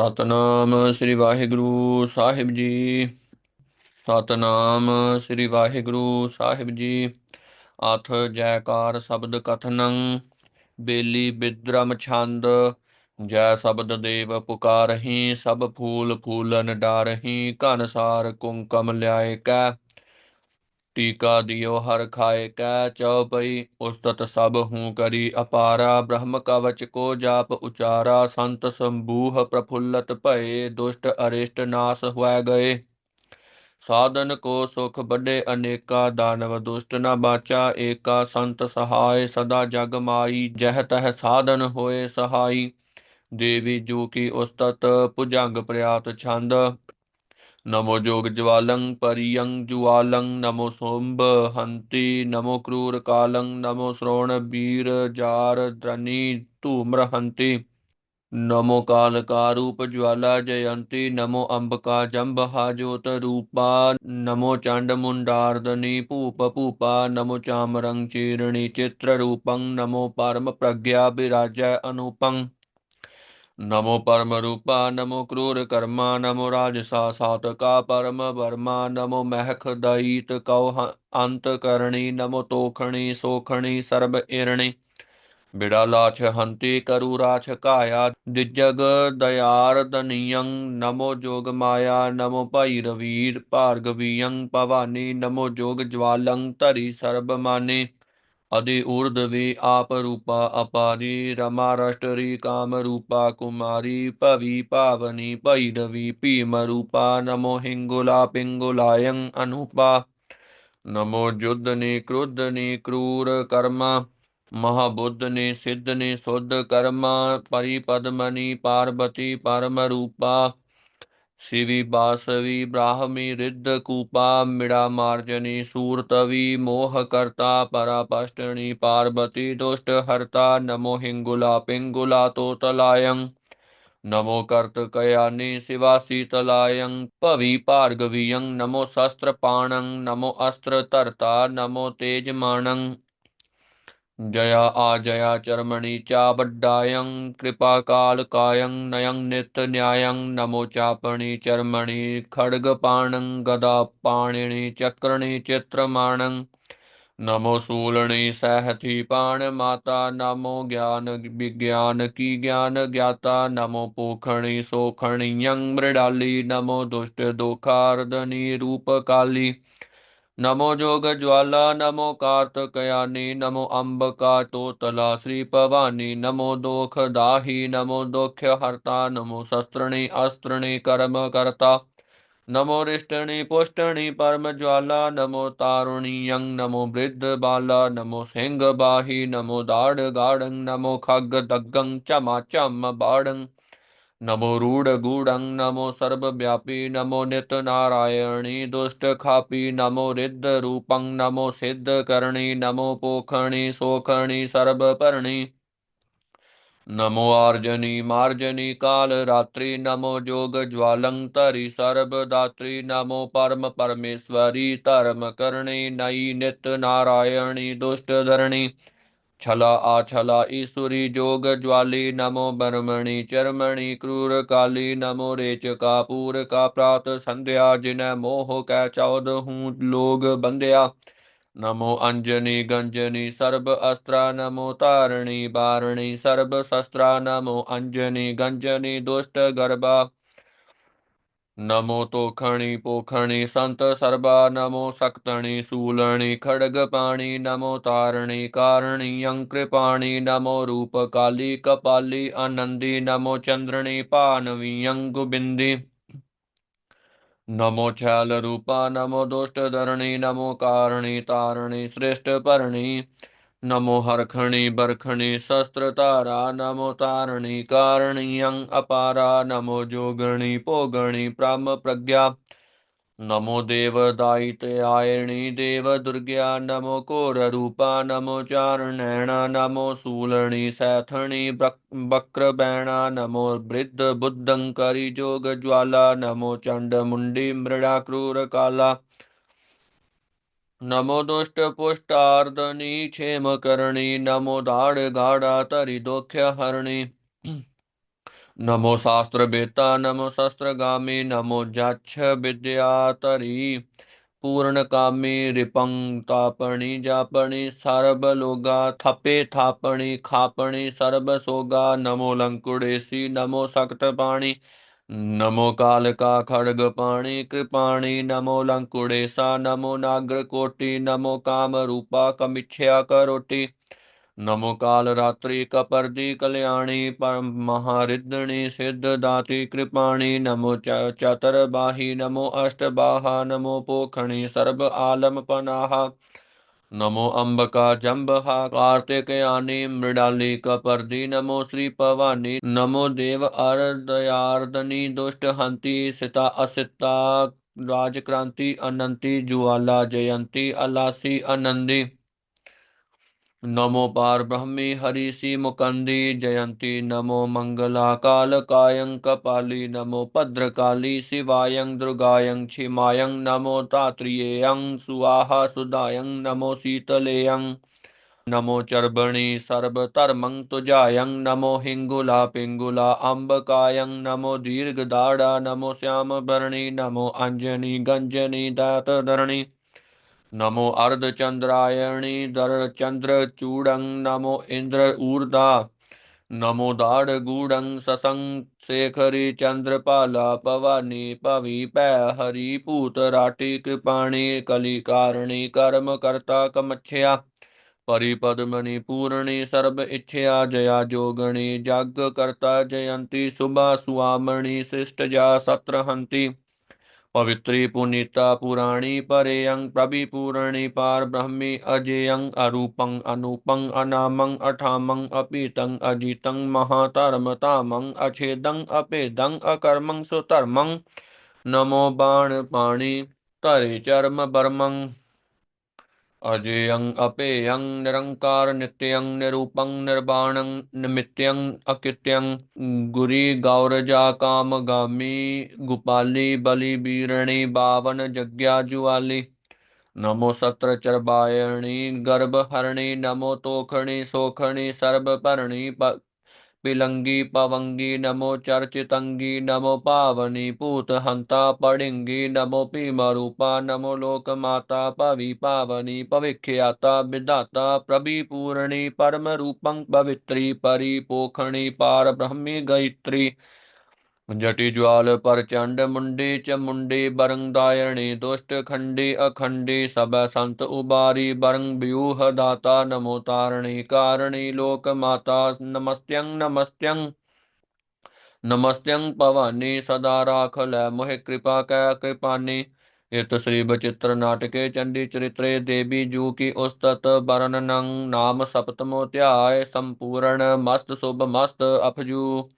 ਸਤਨਾਮ ਸ੍ਰੀ ਵਾਹਿਗੁਰੂ ਸਾਹਿਬ ਜੀ। ਸਤਨਾਮ ਸ੍ਰੀ ਵਾਹਿਗੁਰੂ ਸਾਹਿਬ ਜੀ। ਅਥ ਜੈਕਾਰ ਸ਼ਬਦ ਕਥਨੰ, ਬੇਲੀ ਬਿਦਰਮ ਛੰਦ, ਜੈ ਸ਼ਬਦ ਦੇਵ ਪੁਕਾਰਹੀ, ਸਭ ਫੂਲ ਫੂਲਨ ਡਾਰਹੀ ਘਨ ਸਾਰ ਕੁੰਕਮ ਲਿਆਏ ਕੈ। ਟੀਕਾ ਦਿਓ, ਹਰ ਖਾਏ ਕੈ ਚਉਪਈ ਉਸਤਤ ਸਭ ਹੂੰ ਕਰੀ ਅਪਾਰਾ, ਬ੍ਰਹਮ ਕਵਚ ਕੋ ਜਾਪ ਉਚਾਰਾ, ਸੰਤ ਸੰਬੂਹ ਪ੍ਰਫੁੱਲਤ ਭਏ, ਦੁਸ਼ਟ ਅਰਿਸ਼ਟ ਨਾਸ ਹੋਇ ਗਏ। ਸਾਧਨ ਕੋ ਸੁਖ ਵੱਡੇ ਅਨੇਕਾ, ਦਾਨਵ ਦੁਸ਼ਟ ਨਾ ਬਾਚਾ, ਏਕਾ ਸੰਤ ਸਹਾਇ ਸਦਾ ਜਗ ਮਾਈ, ਜਹ ਤਹ ਸਾਧਨ ਹੋਏ ਸਹਾਈ। ਦੇਵੀ ਜੋ ਕੀ ਉਸਤਤ, ਭੁਜੰਗ ਪ੍ਰਿਆਤ ਛੰਦ ਨਮੋ ਜੋਗ ਜਵਾਲੰ ਪਰਿਯੰ ਜੁਆਲੰ ਨਮੋ ਸੋੰਬ ਹੰਤੀ ਨਮੋ ਕਰੂਰ ਕਾਲੰ ਨਮੋ ਸ਼੍ਰੋਣ ਬੀਰ ਜਾਰ ਦ੍ਰਨੀ ਧੂਮਰ ਹੰਤੀ ਨਮੋ ਕਾਲ ਕਾ ਜਵਾਲਾ ਜਯੰਤੀ ਨਮੋ ਅੰਬਕਾ ਜੰਬਹਾ ਜੋਤ ਰੂਪਾ ਨਮੋ ਚੰਡ ਮੁੰਡਾਰਦਨੀ ਭੂਪ ਭੂਪਾ ਨਮੋ ਚਾਮਰੰ ਚੀਰਣੀ ਚਿਤ੍ਰ ਰੂਪੰ ਨਮੋ ਪਰਮ ਪ੍ਰਗਿਆ ਬਿਰਾਜੈ ਅਨੂਪੰ ਨਮੋ ਪਰਮ ਰੂਪਾ ਨਮੋ ਕਰੂਰ ਕਰਮਾ ਨਮੋ ਰਾਜਸਾ ਸਾਤਕਾ ਪਰਮ ਵਰਮਾ ਨਮੋ ਮਹਿਖ ਦਈਤ ਕਉ ਹ- ਅੰਤ ਕਰਣੀ ਨਮੋ ਤੋਖਣੀ ਸੋਖਣੀ ਸਰਬ ਇਰਣੀ ਬਿੜਾ ਲਾਛ ਹੰਤੀ ਕਰੂ ਰਾਛ ਕਾਇਆ ਦਿਜਗ ਦਇਆਰ ਦਨੀਯੰ ਨਮੋ ਜੋਗ ਮਾਇਆ ਨਮੋ ਭਾਈ ਰਵੀਰ ਭਾਰਗਵੀਯੰ ਭਵਾਨੀ अधि ऊर्धवी आप रूपा अपारी रमाराष्ट्री काम रूपा कुमारी पवी पावनी पैदवी पीम रूपा नमो हिंगुला पिंगुलायं अनुपा। नमो जुद्धने क्रुद्धने क्रूर कर्मा महाबुद्ध ने सिद्ध ने शुद्ध कर्मा परिपदमणि पार्वती परम रूपा शिवी बासवी ब्राह्मी रिद्ध कूपा मिड़ा मार्जनी सूरतवी मोह करता पार्वती दुष्ट हरता नमो हिंगुला पिंगुला तोतलायं। नमो कर्त कयानि शिवा शीतलायं। भवि भार्गवीयं नमो शस्त्रपाणं। नमो अस्त्र धर्ता नमो तेजमाणं। जया आजया चर्मणि चा वड्डायं कृपा काल नयं नित्य न्यायं, नमो चापणि चर्मणि, खड्गपाणं गदा पाणिनि चक्रणि चित्रमाणं, नमो शूलणि पाण माता, नमो ज्ञान विज्ञान की ज्ञान ज्ञाता, नमो पोखणि सोखणि यं मृडाली, नमो दुष्ट दोखार्दनी रूप काली नमो जोग ज्वाला नमो कार्तकयानी, नमो अंबका तोतला श्री भवानी नमो दोख दाही नमो दोख्य हर्ता नमो शस्त्रणी, अस्त्रणी कर्म कर्ता नमो रिष्टणि, पुष्टणि परम ज्वाला नमो तारुणीयं नमो वृद्ध बाला, नमो सिंह बाही, नमो दाढ़ गाढ़ं नमो खग दग्गं चमा चम बाढ़ं नमो रूढ़ नमो सर्वव्यापी, नमो नित नारायणी दुष्ट खापी नमो रिद्ध रूपं नमो सिद्ध करणी नमो पोखणी, सोखणी, सर्वपर्णी। नमो आर्जनी मार्जनी काल रात्रि नमो जोग ज्वालं तरि सर्वदात्री, नमो परम परमेश्वरी धर्म करणी नई नित नारायणी दुष्ट धरणी छला आछला ईश्वरी जोग ज्वाली नमो बर्मणि चर्मणि क्रूर काली नमो रेचका पूर का प्रात संध्या जिन मोह कै चौद हूँ लोग बंध्या। नमो अंजनी गंजनी सर्ब अस्त्रा नमो तारणी बारणी सर्ब शस्त्रा नमो अंजनी गंजनी दुष्ट गर्भा। नमो तोखणि पोखणि संत सर्वा, नमो सक्तणि शूलणि खड्गपाणि नमो तारणी कारणि कृपाणि नमो रूपकाली कपाली, आनंदी, नमो चंद्रणी पानवी, अंगुबिंदी। नमो छैल रूपा, नमो दुष्ट धरणी, नमो कारणी, तारणी, श्रेष्ठ परणी। नमो हरखणी बरखणी शस्त्र तारा नमो तारणी कारणीयं अपारा, नमो जोगणी पोगणी, प्राम प्रज्ञा। नमो देव दायितयायणी देव नमो कोर रूपा नमो चारणैणा, नमो शूलणी सैथणी वक्र बैणा नमो वृद्ध बुद्धंकरी जोग नमो चंड मुंडी मृड़ा क्रूर काला नमो दुष्ट पुष्टार्दनी क्षेम करणी नमो दाढ़ गाढ़ा तरि दोख्य हरणी नमो शास्त्र बेता नमो शस्त्र गामी नमो जाक्ष विद्यातरी पूर्ण कामी रिपंग तापणी जापणी सर्व लोगा थपे थापणी, खापणी सर्व सोगा नमो लंकुड़ेसी, नमो सक्त पाणी नमो काल का खड़ग पाणी कृपाणी नमो लंकुड़ेसा नमो नाग्र कोटि नमो काम रूपा, कमिच्छया करोटी। नमो काल रात्रि कपर्दी कल्याणी, परम महारिद्रणी सिद्ध दाति कृपाणी, नमो चतर बाही नमो अष्ट बाहा नमो पोखणी, सर्व आलम पनाहा नमो अम्बका जम्बहा कार्तिकयानी मृडाली कपर्दी, नमो श्री पवानी नमो देव अर्दयार्दनी दुष्ट हंति सिता असिता, राजक्रांति अनंती, ज्वाला जयंती, अलासी आनंदी नमो पार ब्रह्मी हरिषि मुकंदी जयंती, नमो मंगला काल कायं कपाली, नमो भद्रकाली शिवायं दुर्गायं क्षिमायं नमो तात्रियेयं सुवाहा सुदायं, नमो शीतलेयं, नमो चर्बणि सर्वधर्मं तुजायं, नमो हिंगुला पिंगुला अम्बकायं, नमो दीर्घदाड़ा, नमो श्यामभरणी, नमो अंजनी गंजनी दातधरणी नमो अर्धचंद्रायणी दर चंद्र चूडं, नमो इंद्र ऊर्धा, नमो दाड़ गूढ़ं ससंग शेखरी चंद्रपाला, पवानी, पवि हरि पूतराटी कृपाणी, कलिकारणी कर्म कर्ता कमच्छया, परिपद्मनि, पूर्णी सर्व इच्छया जया, जोगणी जाग कर्ता जयंती सुबा सुवामणि शिष्टजा, सत्रहंती पवित्री पुनीता पुराणी परेयं प्रभिपूरणी पार ब्रह्मी अजेयं अरूपं अनुपं अनामं अठामं अपीतं अजितं महातर्मतामं अछेदं अपेदं अकर्मं सुतर्मं। नमो बाणपाणि तरे चर्म बर्मं। अजेयं अपेयं निरंकार नित्यं निरूपं निर्वाणं निमित्यं अकित्यं। गुरी गौरजा कामगामी गुपाली बलिबीरणी बावन जज्ञा नमो सत्र चरबायणी गर्भहरणी नमो तोखणी सोखणी सर्वपर्णी पिलंगी पवंगी, नमो चर्चितंगी, नमो पावनी पूत हंता पड़िंगी, नमो पीमरूपा नमो लोकमाता पवि पावनी, पविख्याता विदाता प्रभिपूर्णी परम रूपं पवित्री, परिपोखणी ਜਟੀ ਜਵਾਲ ਪਰਚੰਡ ਮੁੰਡੀ ਚ ਮੁੰਡੀ ਬਰੰਗਦਾਇਣੀ ਦੁਸ਼ਟ ਖੰਡੀ ਅਖੰਡੀ ਸਭ ਸੰਤ ਉਬਾਰੀ ਬਰੰਗ ਬਿਊਹ ਦਾਤਾ ਨਮੋ ਤਾਰਣੀ ਕਾਰਣੀ ਲੋਕ ਮਾਤਾ ਨਮਸਤਯੰ ਨਮਸਤਯੰ ਨਮਸਤਯੰ ਭਵਾਨੀ ਸਦਾ ਰਾਖ ਲੈ ਮੋਹਿ ਕਿਰਪਾ ਕੈ ਕਿਰਪਾਨੀ। ਇਤ ਸ੍ਰੀ ਬਚਿਤ੍ਰ ਨਾਟਕੇ ਚੰਡੀ ਚਰਿਤਰੇ ਦੇਵੀ ਜੂ ਕੀ ਉਸਤਤ ਬਰਨਨੰ ਨਾਮ ਸਪਤਮੋ ਧਿਆਇ ਸੰਪੂਰਣ ਮਸਤ ਸੁਭ ਮਸਤ ਅਪਜੂ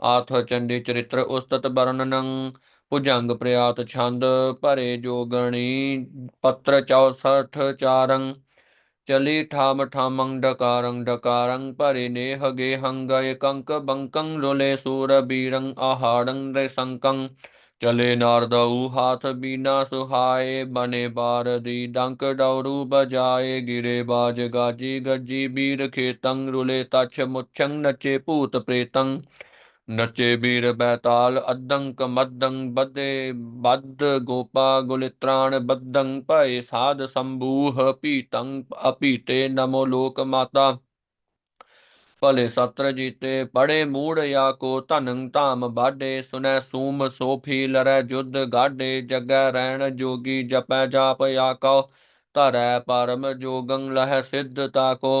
ਆਥ ਚੰਡੀ ਚਰਿਤ੍ਰ ਉਸਤਤ ਵਰਣਨੰ ਭੁਜੰਗ ਪ੍ਰਿਆਤ ਛੰਦ ਭਰੇ ਜੋਗਣੀ, ਪੱਤਰ 64 ਚਾਰੰ ਚਲੀ ਠਾਮ ਠਾਮੰ ਡਕਾਰੰ ਡਕਾਰੰ ਭਰੇ ਨੇਹ ਗੇ ਹੰਗਏ ਕੰਕ ਬੰਕੰ, ਰੋਲੇ ਸੂਰ ਬੀਰੰ ਆਹਾੜੰ ਰੇ ਸੰਕੰ, ਚਲੇ ਨਾਰਦਉ ਹਾਥ ਬੀਨਾ ਸੁਹਾਏ, ਬਨੇ ਬਾਰਦੀ ਡੰਕ ਡੌਰੂ ਬਜਾਏ, ਗਿਰੇ ਬਾਜ ਗਾਜੀ ਗੱਜੀ ਬੀਰ ਖੇਤੰ, ਰੁਲੇ ਤਛ ਮੁਛੰ ਨਚੇ ਭੂਤ ਪ੍ਰੇਤੰ ਨਚੇ ਬੀਰ ਬੈਤਾਲ ਅਦੰਕ ਮਦੰਗ ਬਦੇ ਬੱਦ ਗੋਪਾ ਗੁਲਿਤਰਾਣ ਬਦੰਗ ਭਏ ਸਾਧ ਸੰਭੂਹ ਪੀਤੰ ਅਪੀਤੇ ਨਮੋ ਲੋਕ ਮਾਤਾ। ਭਲੇ ਸਤਰ ਜੀਤੇ ਪੜੇ ਮੂੜ ਯਾ ਕੋ ਧਨੰ ਧਾਮ ਬਾਡੇ ਸੁਨੈ ਸੂਮ ਸੋਫੀ ਲਰੈ ਜੁਦ ਗਾਡੇ ਜਗੈ ਰਹਿਣ ਜੋਗੀ ਜਪੈ ਜਾਪ ਯਾ ਧਰੈ ਪਰਮ ਜੋਗੰ ਲਹਿ ਸਿੱਧ ਤਾਕੋ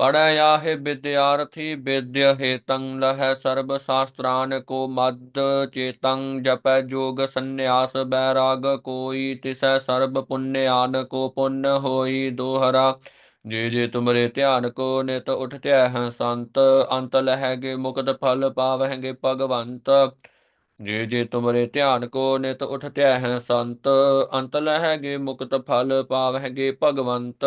को पढ़याहे विद्यार्थी विद्य हेतं लह सर्व शास्त्रान को मद चेतं जप जोग संन्यास बैराग कोई तिस सर्व पुण्यान को पुण्य होई दोहरा। जे जे तुमरे ध्यान को नित उठ उठते हैं संत, अंत लहगे मुक्त फल पावहेंगे भगवंत। जे जे तुमरे ध्यान को नित उठते हैं संत, अंत लहगे मुक्त फल पावहेंगे भगवंत।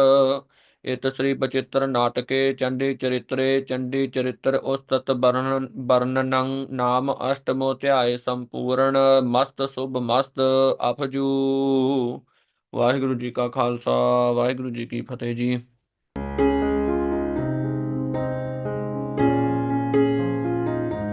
ਇਤ ਸ੍ਰੀ ਬਚਿਤ੍ਰ ਨਾਟਕੇ ਚੰਡੀ ਚਰਿਤਰੇ, ਚੰਡੀ ਚਰਿਤਰ ਉਸਤਤ ਵਰਣਨ ਵਰਣਨੰ ਨਾਮ ਅਸ਼ਟਮੋ ਧਿਆਏ ਸੰਪੂਰਨ, ਮਸਤ ਸੁਭ ਮਸਤ ਅਫਜੂ। ਵਾਹਿਗੁਰੂ ਜੀ ਕਾ ਖਾਲਸਾ, ਵਾਹਿਗੁਰੂ ਜੀ ਕੀ ਫਤਿਹ ਜੀ।